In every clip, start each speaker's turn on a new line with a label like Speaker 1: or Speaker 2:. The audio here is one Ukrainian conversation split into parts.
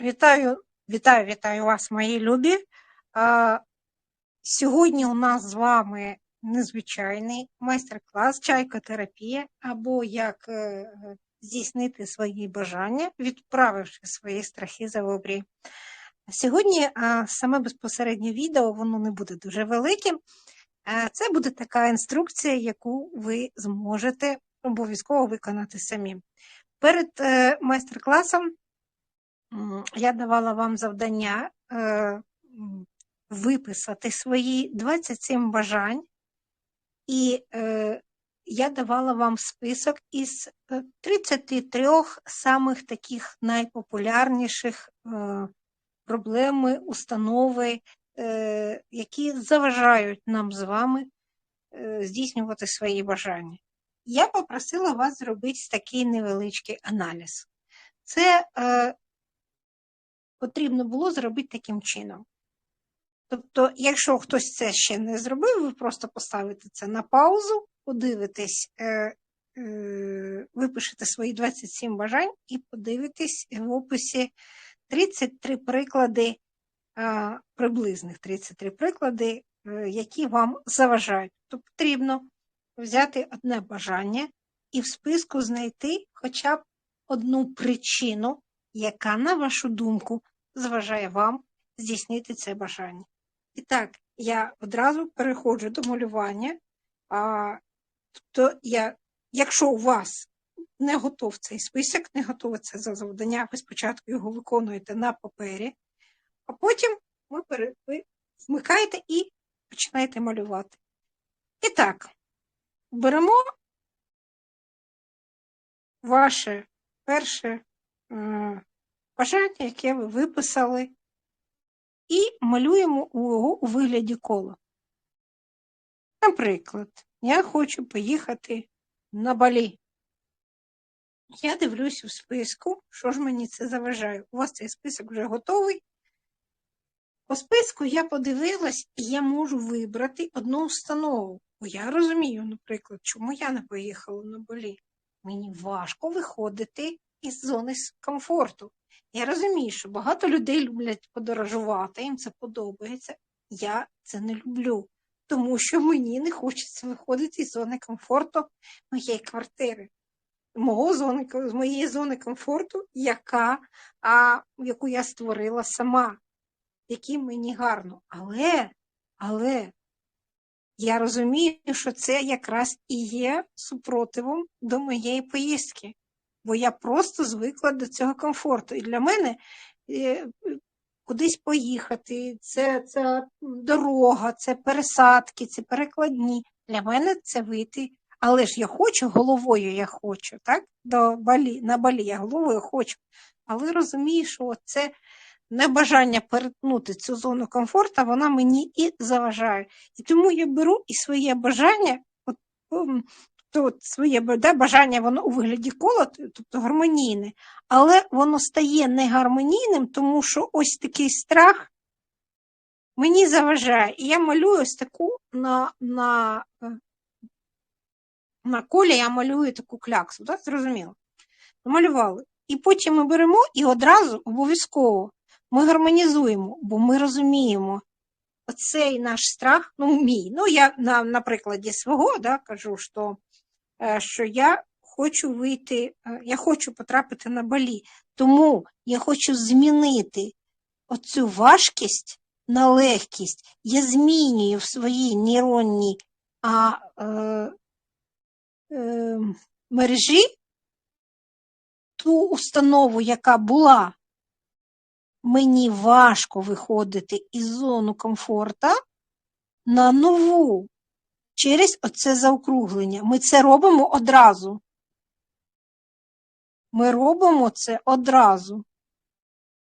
Speaker 1: Вітаю, вітаю, вітаю вас, мої любі. Сьогодні у нас з вами незвичайний майстер-клас чайкотерапія, або як е, здійснити свої бажання, відправивши свої страхи за обрій. Сьогодні саме безпосереднє відео, воно не буде дуже великим. Е, Це буде така інструкція, яку ви зможете обов'язково виконати самі. Перед е, майстер-класом я давала вам завдання е, виписати свої 27 бажань, і е, я давала вам список із е, 33 самих таких найпопулярніших е, проблеми, установи, е, які заважають нам з вами е, здійснювати свої бажання. Я попросила вас зробити такий невеличкий аналіз. Це е, потрібно було зробити таким чином. Тобто, якщо хтось це ще не зробив, ви просто поставите це на паузу, подивитесь, е, е, випишете свої 27 бажань і подивитесь в описі 33 приклади, е, приблизних 33 приклади, е, які вам заважають. Тобто потрібно взяти одне бажання і в списку знайти хоча б одну причину, яка, на вашу думку, зважає вам здійснити це бажання. І так, я одразу переходжу до малювання. А, тобто, я, якщо у вас не готов цей список, не готове це за завдання, ви спочатку його виконуєте на папері, а потім ви, пере, ви вмикаєте і починаєте малювати. І так, беремо ваше перше е, бажання, яке ви виписали, і малюємо його у вигляді кола. Наприклад, я хочу поїхати на балі. Я дивлюсь у списку, що ж мені це заважає. У вас цей список вже готовий. По списку я подивилась, і я можу вибрати одну установу. Бо я розумію, наприклад, чому я не поїхала на балі. Мені важко виходити із зони комфорту. Я розумію, що багато людей люблять подорожувати, їм це подобається. Я це не люблю, тому що мені не хочеться виходити із зони комфорту моєї квартири, мого зони, з моєї зони комфорту, яка, а, яку я створила сама, якій мені гарно. Але, але я розумію, що це якраз і є супротивом до моєї поїздки бо я просто звикла до цього комфорту. І для мене е, кудись поїхати, це, це дорога, це пересадки, це перекладні. Для мене це вийти. Але ж я хочу, головою я хочу, так? До балі, на балі я головою хочу. Але розумію, що це небажання перетнути цю зону комфорту, вона мені і заважає. І тому я беру і своє бажання, от, то от своє да, бажання воно у вигляді кола, тобто гармонійне, але воно стає негармонійним, тому що ось такий страх мені заважає. І я малюю ось таку на на, е, на колі я малюю таку кляксу, так, зрозуміло? Намалювали. І потім ми беремо і одразу обов'язково ми гармонізуємо, бо ми розуміємо. Оцей наш страх, ну мій. Ну, я на на прикладі свого да, кажу, що що я хочу вийти, е, я хочу потрапити на балі, тому я хочу змінити оцю важкість на легкість. Я змінюю в своїй нейронній а, е, е, мережі ту установу, яка була. Мені важко виходити із зону комфорта на нову через оце заокруглення. Ми це робимо одразу. Ми робимо це одразу.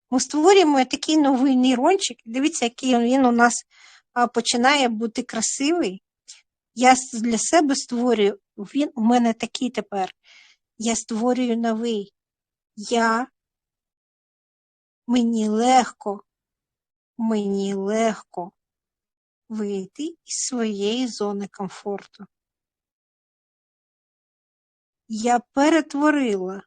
Speaker 1: Ми створюємо такий новий нейрончик. Дивіться, який він у нас починає бути красивий. Я для себе створюю, він у мене такий тепер. Я створюю новий. Я мені легко, мені легко вийти із своєї зони комфорту. Я перетворила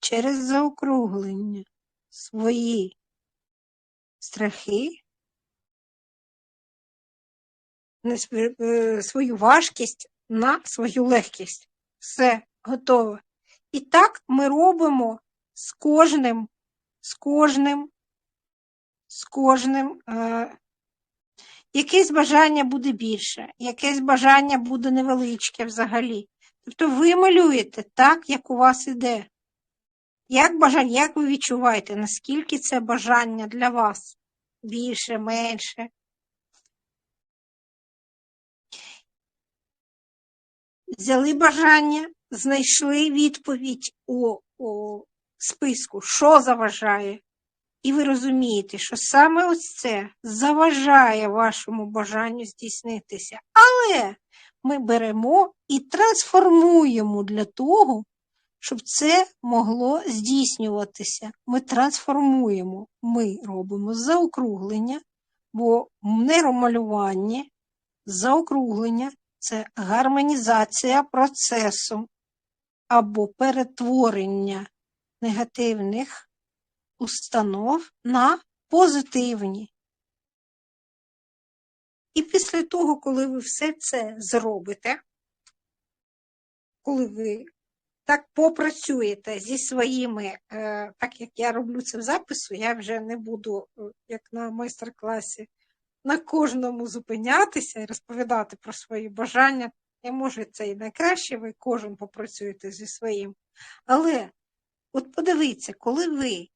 Speaker 1: через заокруглення свої страхи, е, свою важкість на свою легкість. Все готово. І так ми робимо з кожним, з кожним, з кожним. Е, якесь бажання буде більше, якесь бажання буде невеличке взагалі. Тобто ви малюєте так, як у вас іде. Як бажання, як ви відчуваєте, наскільки це бажання для вас? Більше, менше. Взяли бажання, знайшли відповідь у, у списку, що заважає. І ви розумієте, що саме ось це заважає вашому бажанню здійснитися. Але ми беремо і трансформуємо для того, щоб це могло здійснюватися. Ми трансформуємо, ми робимо заокруглення, бо нейромалювання, заокруглення це гармонізація процесу або перетворення негативних установ на позитивні. І після того, коли ви все це зробите, коли ви так попрацюєте зі своїми, е, так як я роблю це в запису, я вже не буду, е, як на майстер-класі, на кожному зупинятися і розповідати про свої бажання. Я може це і найкраще, ви кожен попрацюєте зі своїм. Але от подивіться, коли ви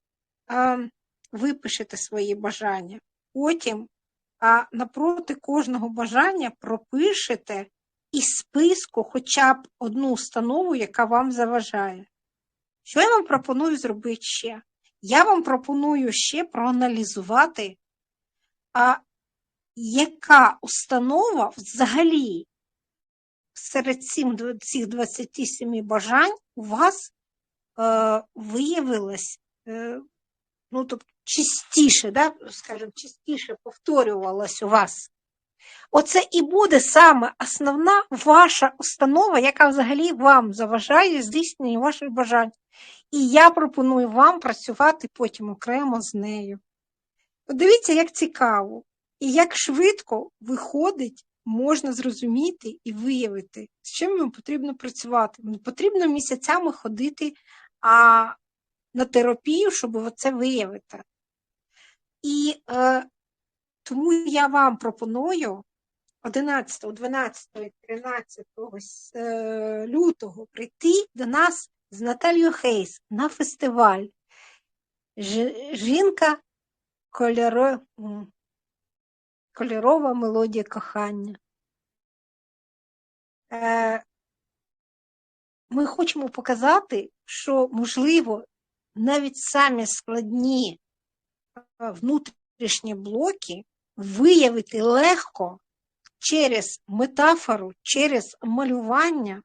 Speaker 1: випишете свої бажання, потім а напроти кожного бажання пропишете із списку хоча б одну установу, яка вам заважає. Що я вам пропоную зробити ще? Я вам пропоную ще проаналізувати, а яка установа взагалі серед цих 27 бажань у вас е, виявилась, е, ну, тобто, частіше, да, скажімо, частіше повторювалась у вас. Оце і буде саме основна ваша установа, яка взагалі вам заважає здійсненню ваших бажань. І я пропоную вам працювати потім окремо з нею. Подивіться, як цікаво і як швидко виходить, можна зрозуміти і виявити, з чим вам потрібно працювати. Потрібно місяцями ходити а, на терапію, щоб це виявити. І е, тому я вам пропоную 11, 12, 13 е, лютого прийти до нас з Наталією Хейс на фестиваль. Жінка кольоро... кольорова мелодія кохання. Е, Ми хочемо показати, що, можливо, навіть самі складні е, внутрішні блоки виявити легко через метафору, через малювання.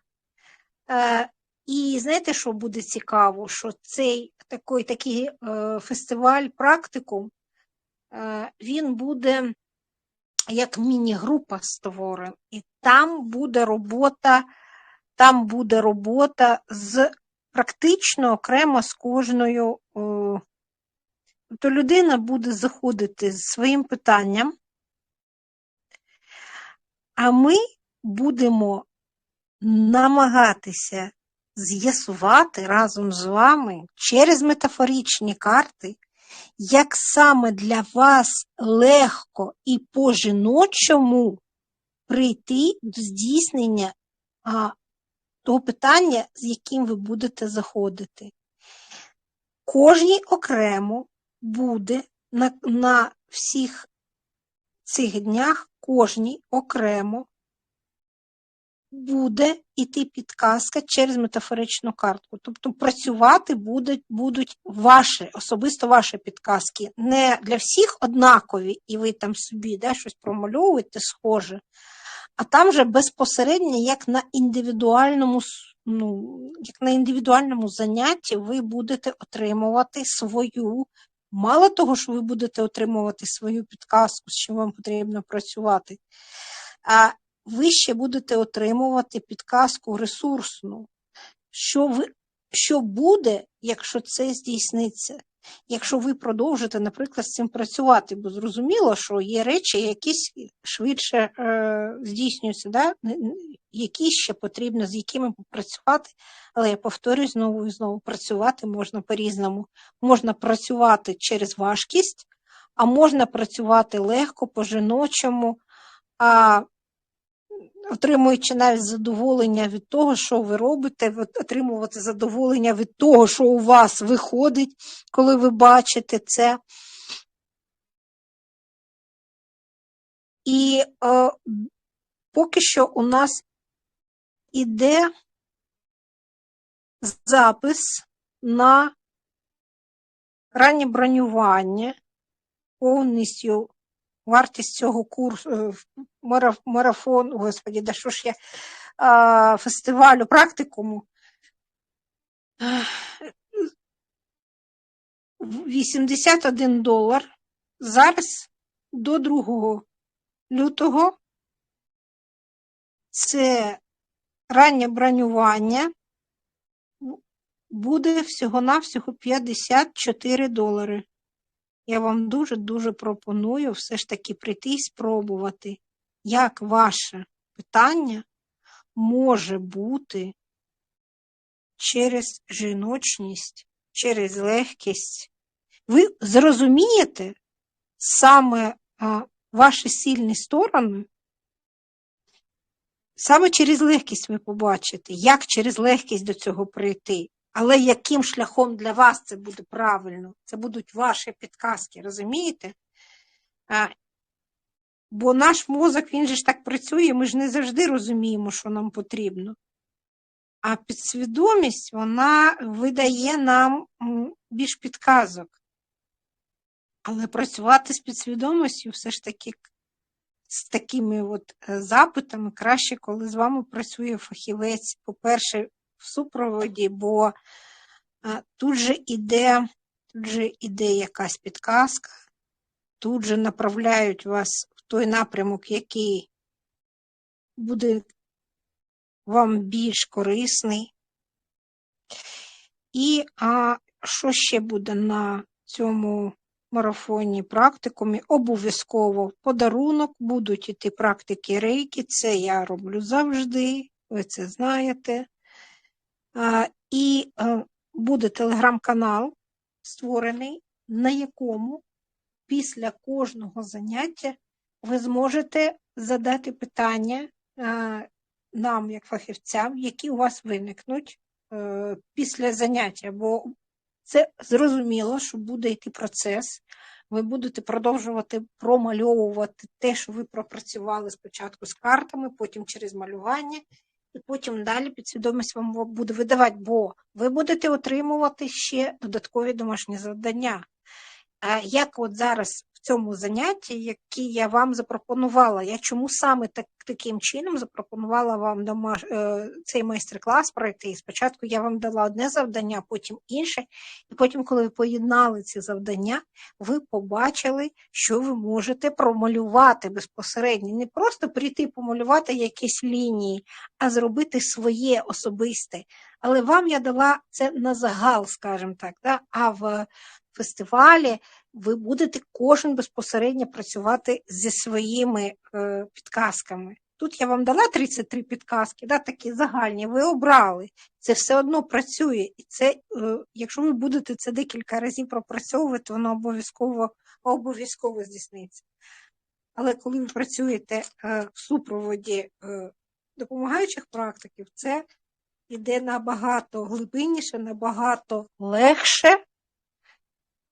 Speaker 1: Е, І знаєте, що буде цікаво? Що цей такий, такий е, фестиваль практикум, він буде як міні-група створений, і там буде робота, там буде робота з практично окремо з кожною. е, Тобто людина буде заходити з своїм питанням, а ми будемо намагатися з'ясувати разом з вами через метафоричні карти, як саме для вас легко і по-жіночому прийти до здійснення того питання, з яким ви будете заходити. Кожній окремо буде на, на всіх цих днях, кожній окремо буде іти підказка через метафоричну картку. Тобто працювати будуть, будуть ваші, особисто ваші підказки. Не для всіх однакові, і ви там собі да, щось промальовуєте схоже, а там же безпосередньо, як на індивідуальному, ну, як на індивідуальному занятті, ви будете отримувати свою. Мало того, що ви будете отримувати свою підказку, з чим вам потрібно працювати, а ви ще будете отримувати підказку ресурсну, що, ви, що буде, якщо це здійсниться. Якщо ви продовжите, наприклад, з цим працювати, бо зрозуміло, що є речі, які швидше е, здійснюються, да? які ще потрібно, з якими попрацювати. Але я повторюю знову і знову, працювати можна по-різному. Можна працювати через важкість, а можна працювати легко, по-жіночому, а отримуючи навіть задоволення від того, що ви робите, отримувати задоволення від того, що у вас виходить, коли ви бачите це. І е, поки що у нас іде запис на раннє бронювання, повністю вартість цього курсу, е, марафон, господі, да що ж я, фестивалю, практикуму. Ех, 81 долар. Зараз до 2 лютого це раннє бронювання буде всього-навсього 54 долари. Я вам дуже-дуже пропоную все ж таки прийти і спробувати, як ваше питання може бути через жіночність, через легкість. Ви зрозумієте саме а, ваші сильні сторони, саме через легкість ви побачите, як через легкість до цього прийти. Але яким шляхом для вас це буде правильно? Це будуть ваші підказки, розумієте? А, бо наш мозок, він же ж так працює, ми ж не завжди розуміємо, що нам потрібно. А підсвідомість, вона видає нам більш підказок. Але працювати з підсвідомістю все ж таки з такими от е, запитами краще, коли з вами працює фахівець, по-перше, в супроводі, бо тут же іде, тут же іде якась підказка, тут же направляють вас в той напрямок, який буде вам більш корисний. І а, що ще буде на цьому марафоні практикумі? Обов'язково подарунок, будуть іти практики рейки, це я роблю завжди, ви це знаєте. І е, буде телеграм-канал створений, на якому після кожного заняття ви зможете задати питання е, нам, як фахівцям, які у вас виникнуть е, після заняття, бо це зрозуміло, що буде йти процес. Ви будете продовжувати промальовувати те, що ви пропрацювали спочатку з картами, потім через малювання, і потім далі підсвідомість вам буде видавати, бо ви будете отримувати ще додаткові домашні завдання. А Як от зараз цьому занятті, які я вам запропонувала, я чому саме так, таким чином запропонувала вам домаш... е, цей майстер-клас пройти? Спочатку я вам дала одне завдання, потім інше, і потім, коли ви поєднали ці завдання, ви побачили, що ви можете промалювати безпосередньо. Не просто прийти помалювати якісь лінії, а зробити своє особисте. Але вам я дала це на загал, скажімо так, да? а в фестивалі ви будете кожен безпосередньо працювати зі своїми е, підказками. Тут я вам дала 33 підказки, да, такі загальні, ви обрали. Це все одно працює. І це, е, якщо ви будете це декілька разів пропрацьовувати, воно обов'язково обов'язково здійсниться. Але коли ви працюєте е, в супроводі е, допомагаючих практиків, це йде набагато глибинніше, набагато легше,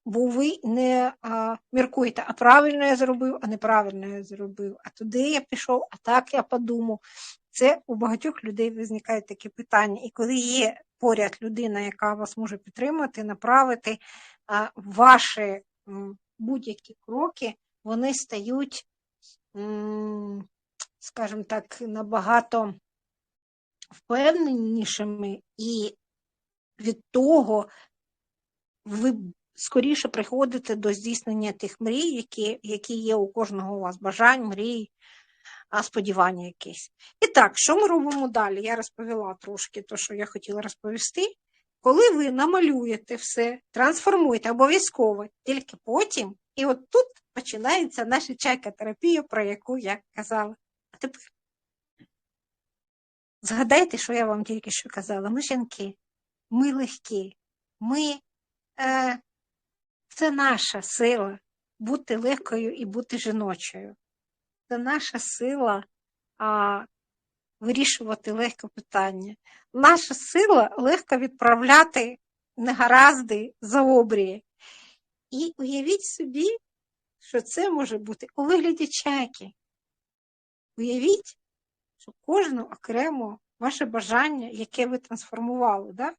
Speaker 1: бо ви не а, міркуєте, а правильно я зробив, а неправильно я зробив, а туди я пішов, а так я подумав. Це у багатьох людей виникають такі питання. І коли є поряд людина, яка вас може підтримати, направити, а, ваші будь-які кроки, вони стають, скажімо так, набагато впевненішими, і від того ви скоріше приходите до здійснення тих мрій, які, які є у кожного у вас бажань, мрій, а сподівання якісь. І так, що ми робимо далі? Я розповіла трошки те, що я хотіла розповісти. коли ви намалюєте все, трансформуєте обов'язково, тільки потім, і от тут починається наша чайка-терапія, про яку я казала. А тепер згадайте, що я вам тільки що казала. Ми жінки, ми легкі, ми е, це наша сила бути легкою і бути жіночою. Це наша сила а, вирішувати легко питання. Наша сила легко відправляти негаразди за обрії. І уявіть собі, що це може бути у вигляді чайки. Уявіть, що кожне окремо ваше бажання, яке ви трансформували, да?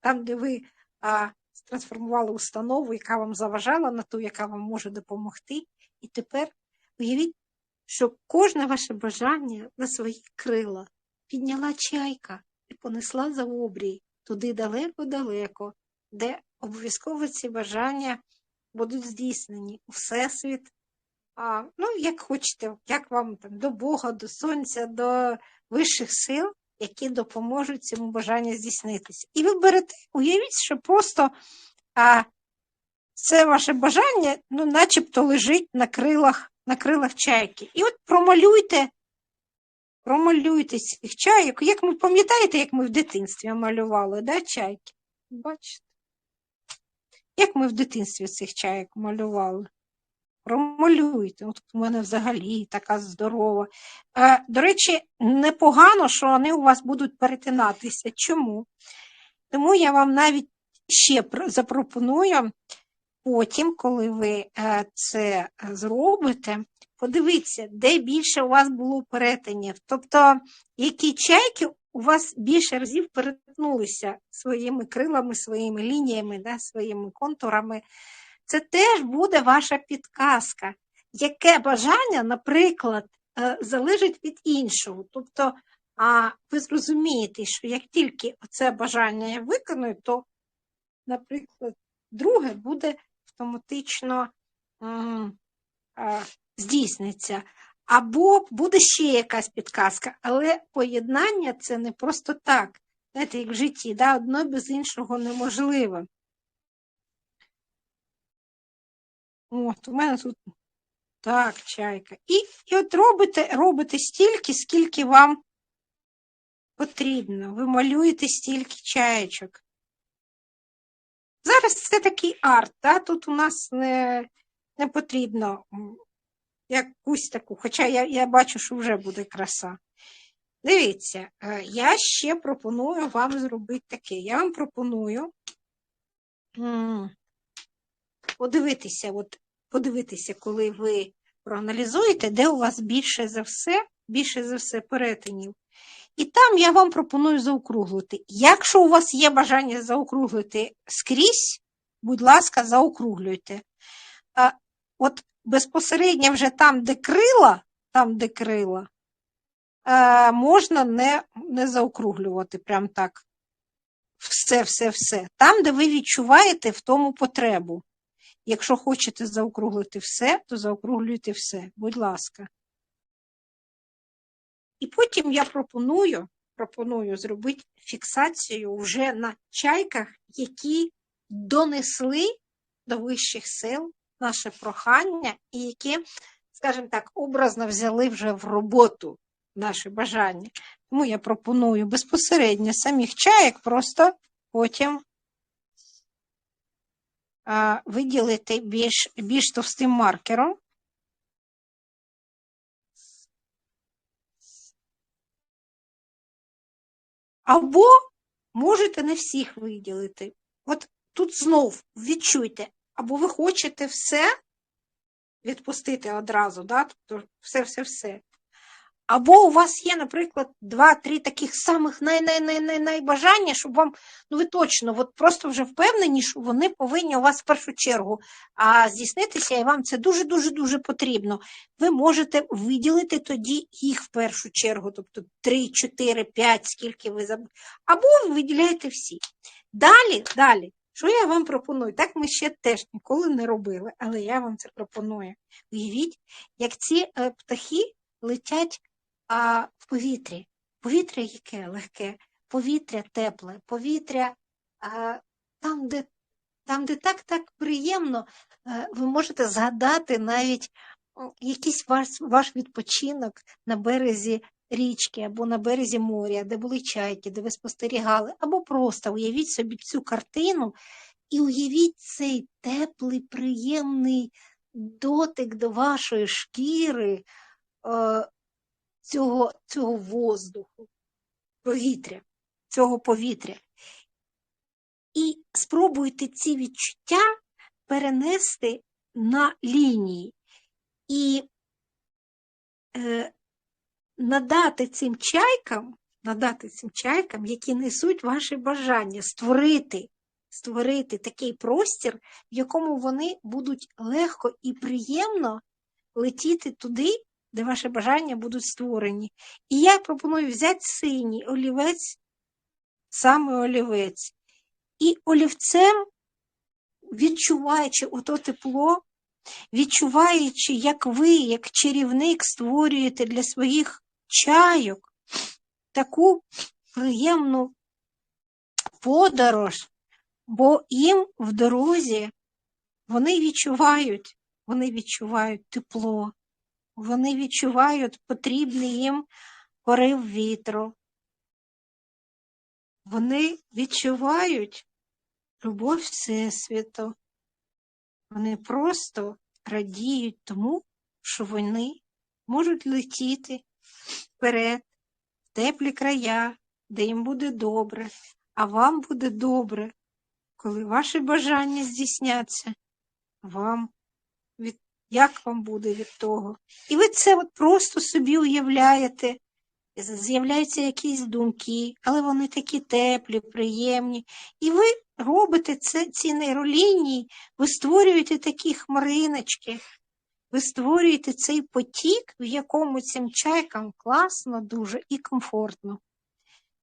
Speaker 1: там, де ви а, трансформували установу, яка вам заважала на ту, яка вам може допомогти. І тепер уявіть, що кожне ваше бажання на свої крила підняла чайка і понесла за обрій туди далеко-далеко, де обов'язково ці бажання будуть здійснені у Всесвіт. А, Ну, як хочете, як вам там до Бога, до Сонця, до вищих сил, які допоможуть цьому бажанню здійснитися. І ви берете, уявіть, що просто а, це ваше бажання, ну, начебто лежить на крилах, на крилах чайки. І от промалюйте, промалюйте цих чайок. Як ми пам'ятаєте, як ми в дитинстві малювали, да, чайки? Бачите? Як ми в дитинстві цих чайок малювали? Промалюйте. От у мене взагалі така здорова. Е, До речі, непогано, що вони у вас будуть перетинатися. Чому? Тому я вам навіть ще запропоную потім, коли ви е, це зробите, подивіться, де більше у вас було перетинів. Тобто, які чайки у вас більше разів перетнулися своїми крилами, своїми лініями, да, своїми контурами. Це теж буде ваша підказка, яке бажання, наприклад, е, залежить від іншого. Тобто, а ви зрозумієте, що як тільки це бажання я виконую, то, наприклад, друге буде автоматично м, здійсниться. Або буде ще якась підказка, але поєднання це не просто так. Знаєте, як в житті, да? одно без іншого неможливо. От, у мене тут так, чайка. І і от робите робите стільки, скільки вам потрібно. Ви малюєте стільки чаєчок. Зараз це такий арт, да? тут у нас не не потрібно якусь таку, хоча я я бачу, що вже буде краса. Дивіться, е, я ще пропоную вам зробити таке. Я вам пропоную подивитися, от, подивитися, коли ви проаналізуєте, де у вас більше за все, більше за все перетинів. І там я вам пропоную заокруглити. Якщо у вас є бажання заокруглити скрізь, будь ласка, заокруглюйте. А, От безпосередньо вже там, де крила, там, де крила, а, можна не не заокруглювати прям так. Все, все, все. Там, де ви відчуваєте в тому потребу. Якщо хочете заокруглити все, то заокруглюйте все, будь ласка. І потім я пропоную пропоную зробити фіксацію вже на чайках, які донесли до вищих сил наше прохання, і які, скажімо так, образно взяли вже в роботу наше бажання. Тому я пропоную безпосередньо самих чаєк просто потім виділити більш, більш товстим маркером. Або можете не всіх виділити. От тут знов відчуйте, або ви хочете все відпустити одразу, да? тобто все-все-все. Або у вас є, наприклад, два-три таких самих най-най-най-най бажання, щоб вам, ну ви точно, от просто вже впевнені, що вони повинні у вас в першу чергу а, здійснитися, і вам це дуже-дуже дуже потрібно. Ви можете виділити тоді їх в першу чергу, тобто 3, 4, 5, скільки ви забудете. Або ви виділяєте всі. Далі, далі, що я вам пропоную? Так ми ще теж ніколи не робили, але я вам це пропоную. Уявіть, як ці е, птахи летять а в повітрі. Повітря яке легке, повітря тепле, повітря а, там, де, там, де так так приємно, е, ви можете згадати навіть якийсь ваш, ваш відпочинок на березі річки або на березі моря, де були чайки, де ви спостерігали, або просто уявіть собі цю картину і уявіть цей теплий, приємний дотик до вашої шкіри е, цього, цього воздуху, повітря, цього повітря. І спробуйте ці відчуття перенести на лінії і е, надати цим чайкам, надати цим чайкам, які несуть ваші бажання, створити, створити такий простір, в якому вони будуть легко і приємно летіти туди, де ваші бажання будуть створені. І я пропоную взяти синій олівець, саме олівець, і олівцем, відчуваючи ото тепло, відчуваючи, як ви, як чарівник, створюєте для своїх чайок таку приємну подорож, бо їм в дорозі вони відчувають, вони відчувають тепло, вони відчувають потрібний їм порив вітру. Вони відчувають любов Всесвіту. Вони просто радіють тому, що вони можуть летіти вперед, в теплі края, де їм буде добре, а вам буде добре, коли ваші бажання здійсняться, вам від, як вам буде від того. І ви це от просто собі уявляєте, з'являються якісь думки, але вони такі теплі, приємні. І ви робите це, ці нейролінії, ви створюєте такі хмариночки, ви створюєте цей потік, в якому цим чайкам класно, дуже і комфортно.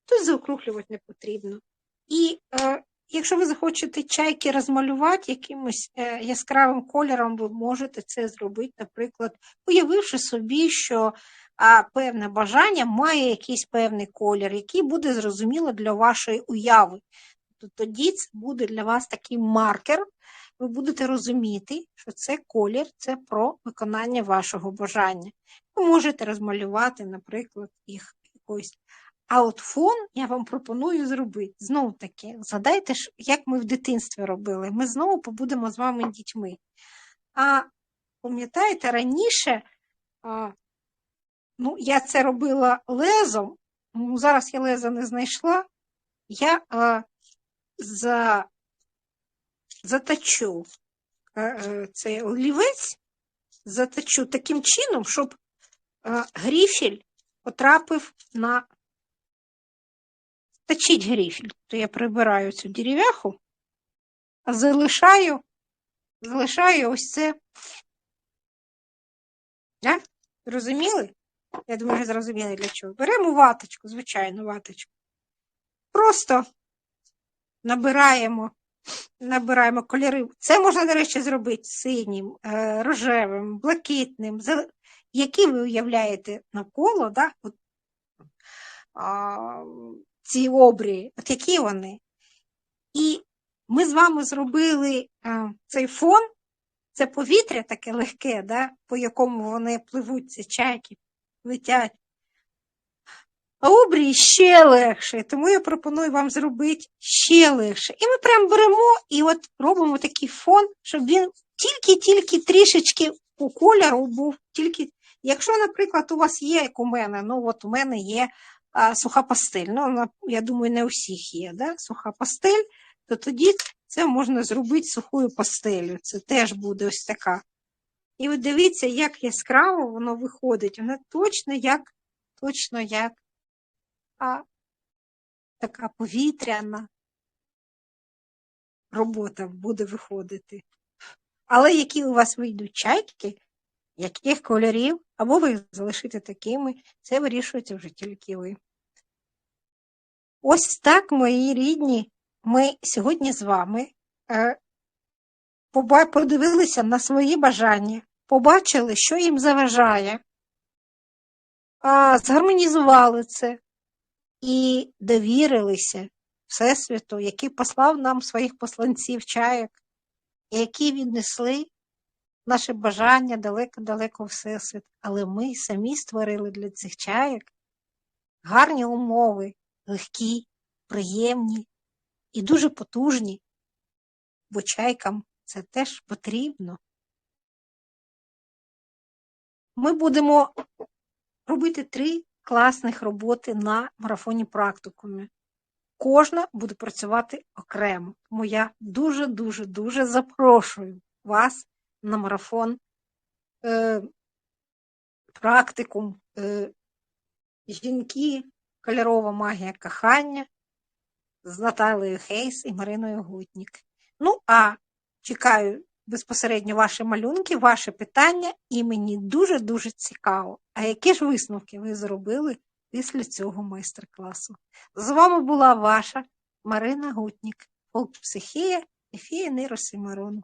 Speaker 1: Тут заокруглювати не потрібно. І е, якщо ви захочете чайки розмалювати якимось е, яскравим кольором, ви можете це зробити, наприклад, уявивши собі, що певне бажання має якийсь певний колір, який буде зрозуміло для вашої уяви. То тоді це буде для вас такий маркер, ви будете розуміти, що це колір, це про виконання вашого бажання. Ви можете розмалювати, наприклад, їх якось. А от фон я вам пропоную зробити. Знову таки, згадайте, як ми в дитинстві робили. Ми знову побудемо з вами дітьми. А пам'ятаєте, раніше а, ну, я це робила лезом, ну, зараз я леза не знайшла. Я а, за, заточу а, а, цей олівець, заточу таким чином, щоб а, гріфель потрапив на точить грифель, то я прибираю цю дерев'яху, а залишаю, залишаю ось це. Да? Розуміли? Я думаю, вже зрозуміли для чого. Беремо ваточку, звичайну ваточку. Просто набираємо, набираємо кольори. Це можна, речі, зробити синім, е, рожевим, блакитним, які ви уявляєте навколо, да? От, а, ці обрії, от які вони. І ми з вами зробили цей фон, це повітря таке легке, да, по якому вони пливуть, ці чайки, летять. А обрії ще легше, тому я пропоную вам зробити ще легше. І ми прям беремо і от робимо такий фон, щоб він тільки-тільки трішечки у кольору був. Тільки, якщо, наприклад, у вас є, як у мене, ну от у мене є а, суха пастель. Ну, вона, я думаю, не у всіх є, да? суха пастель, то тоді це можна зробити сухою пастелю. Це теж буде ось така. І от дивіться, як яскраво воно виходить. Воно точно як, точно як а, така повітряна робота буде виходити. Але які у вас вийдуть чайки, яких кольорів, або ви їх залишите такими, це вирішуєте вже тільки ви. Ось так, мої рідні, ми сьогодні з вами е, подивилися на свої бажання, побачили, що їм заважає, згармонізували це і довірилися Всесвіту, який послав нам своїх посланців і які віднесли наше бажання далеко-далеко Всесвіт. Але ми самі створили для цих чаяк гарні умови, легкі, приємні і дуже потужні, бо чайкам це теж потрібно. Ми будемо робити три класних роботи на марафоні практикумі. Кожна буде працювати окремо. Тому я дуже-дуже дуже запрошую вас на марафон е, практикум е, жінки, кольорова магія кохання з Наталією Хейс і Мариною Гутнік. Ну, а чекаю безпосередньо ваші малюнки, ваші питання, і мені дуже-дуже цікаво. А які ж висновки ви зробили після цього майстер-класу? З вами була ваша Марина Гутнік, Фолкпсихія і Фія Нейросимарон.